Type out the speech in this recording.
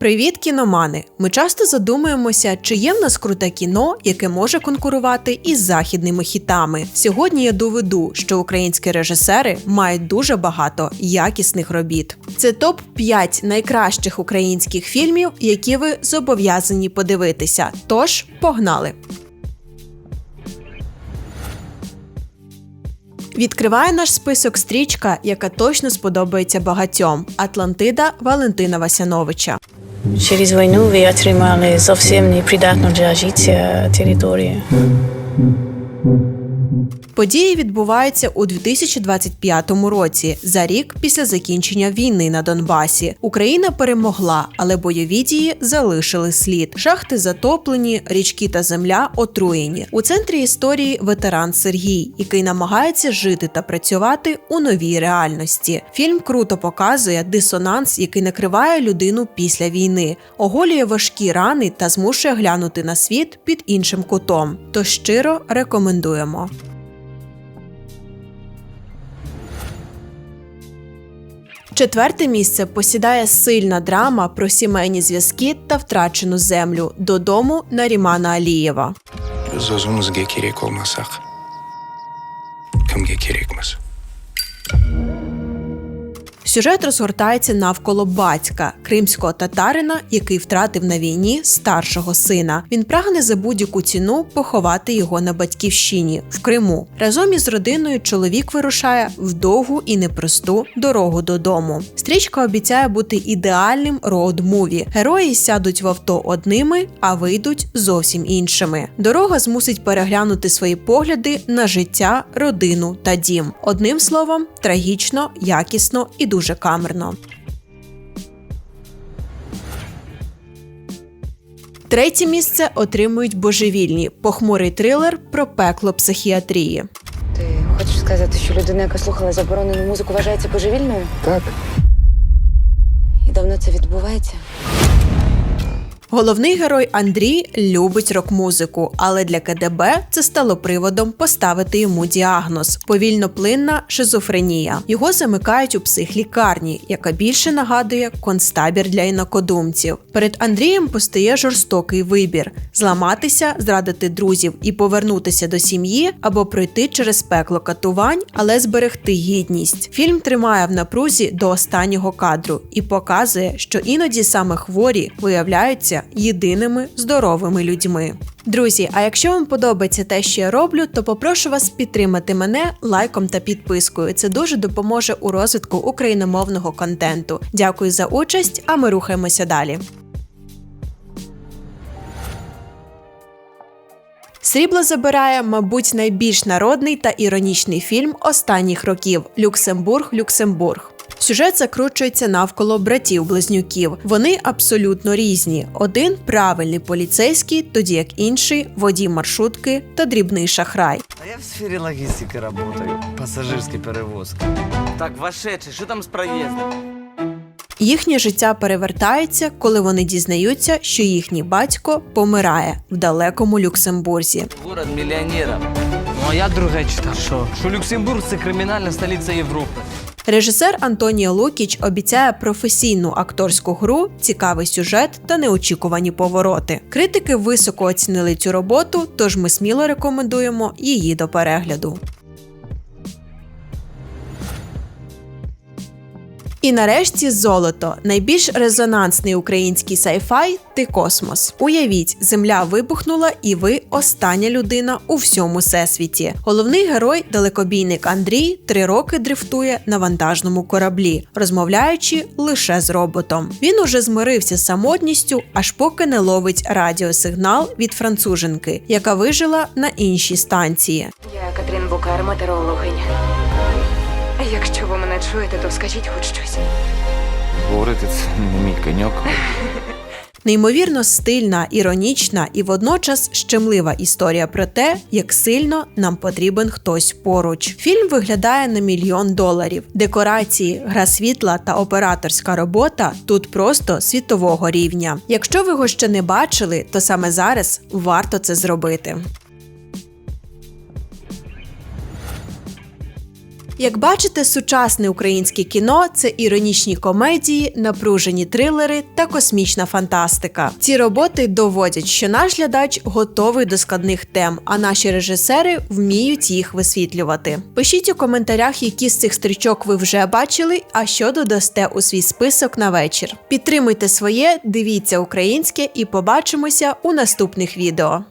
Привіт, кіномани! Ми часто задумуємося, чи є в нас круте кіно, яке може конкурувати із західними хітами. Сьогодні я доведу, що українські режисери мають дуже багато якісних робіт. Це топ 5 найкращих українських фільмів, які ви зобов'язані подивитися. Тож погнали! Відкриває наш список стрічка, яка точно сподобається багатьом Атлантида Валентина Васяновича. Через війну ви отримали зовсім непридатну для життя територію. Події відбуваються у 2025 році, за рік після закінчення війни на Донбасі. Україна перемогла, але бойові дії залишили слід. Шахти затоплені, річки та земля отруєні. У центрі історії ветеран Сергій, який намагається жити та працювати у новій реальності. Фільм круто показує дисонанс, який накриває людину після війни, оголює важкі рани та змушує глянути на світ під іншим кутом. Тож щиро рекомендуємо. Четверте місце посідає сильна драма про сімейні зв'язки та втрачену землю додому Нарімана Алієва. Biz özümüzge gerek olmasak kimge kerekmiz? Сюжет розгортається навколо батька, кримського татарина, який втратив на війні старшого сина. Він прагне за будь-яку ціну поховати його на батьківщині в Криму. Разом із родиною чоловік вирушає в довгу і непросту дорогу додому. Стрічка обіцяє бути ідеальним роуд-муві. Герої сядуть в авто одними, а вийдуть зовсім іншими. Дорога змусить переглянути свої погляди на життя, родину та дім. Одним словом, трагічно, якісно і дуже камерно. Третє місце отримують божевільні похмурий трилер про пекло психіатрії. Ти хочеш сказати, що людина, яка слухала заборонену музику, вважається божевільною? Так. І давно це відбувається? Головний герой Андрій любить рок-музику, але для КДБ це стало приводом поставити йому діагноз повільноплинна шизофренія. Його замикають у психлікарні, яка більше нагадує концтабір для інакодумців. Перед Андрієм постає жорстокий вибір: зламатися, зрадити друзів і повернутися до сім'ї, або пройти через пекло катувань, але зберегти гідність. Фільм тримає в напрузі до останнього кадру і показує, що іноді саме хворі виявляються єдиними здоровими людьми. Друзі, а якщо вам подобається те, що я роблю, то попрошу вас підтримати мене лайком та підпискою. Це дуже допоможе у розвитку україномовного контенту. Дякую за участь, а ми рухаємося далі. Срібло забирає, мабуть, найбільш народний та іронічний фільм останніх років Люксембург, Люксембург. Сюжет закручується навколо братів-близнюків. Вони абсолютно різні. Один правильний поліцейський, тоді як інший водій маршрутки та дрібний шахрай. А я в сфере логистики работаю, пассажирской перевозки. Так, вошедший, що там з проїздом? Їхнє життя перевертається, коли вони дізнаються, що їхній батько помирає в далекому Люксембурзі. Город мільйонерів. Ну а я друге читав. Що? Що Люксембург це кримінальна столиця Європи. Режисер Антонія Лукіч обіцяє професійну акторську гру, цікавий сюжет та неочікувані повороти. Критики високо оцінили цю роботу, тож ми сміло рекомендуємо її до перегляду. І нарешті золото найбільш резонансний український сайфай ти космос. Уявіть, земля вибухнула, і ви остання людина у всьому всесвіті. Головний герой, далекобійник Андрій, три роки дрифтує на вантажному кораблі, розмовляючи лише з роботом. Він уже змирився з самотністю, аж поки не ловить радіосигнал від француженки, яка вижила на іншій станції. Я Катрін Букар, метеорологиня. Якщо ви мене чуєте, то скажіть хоч щось. Говорити це не мій коньок. Неймовірно стильна, іронічна і водночас щемлива історія про те, як сильно нам потрібен хтось поруч. Фільм виглядає на мільйон доларів. Декорації, гра світла та операторська робота тут просто світового рівня. Якщо ви його ще не бачили, то саме зараз варто це зробити. Як бачите, сучасне українське кіно це іронічні комедії, напружені трилери та космічна фантастика. Ці роботи доводять, що наш глядач готовий до складних тем, а наші режисери вміють їх висвітлювати. Пишіть у коментарях, які з цих стрічок ви вже бачили, а що додасте у свій список на вечір. Підтримуйте своє, дивіться українське і побачимося у наступних відео.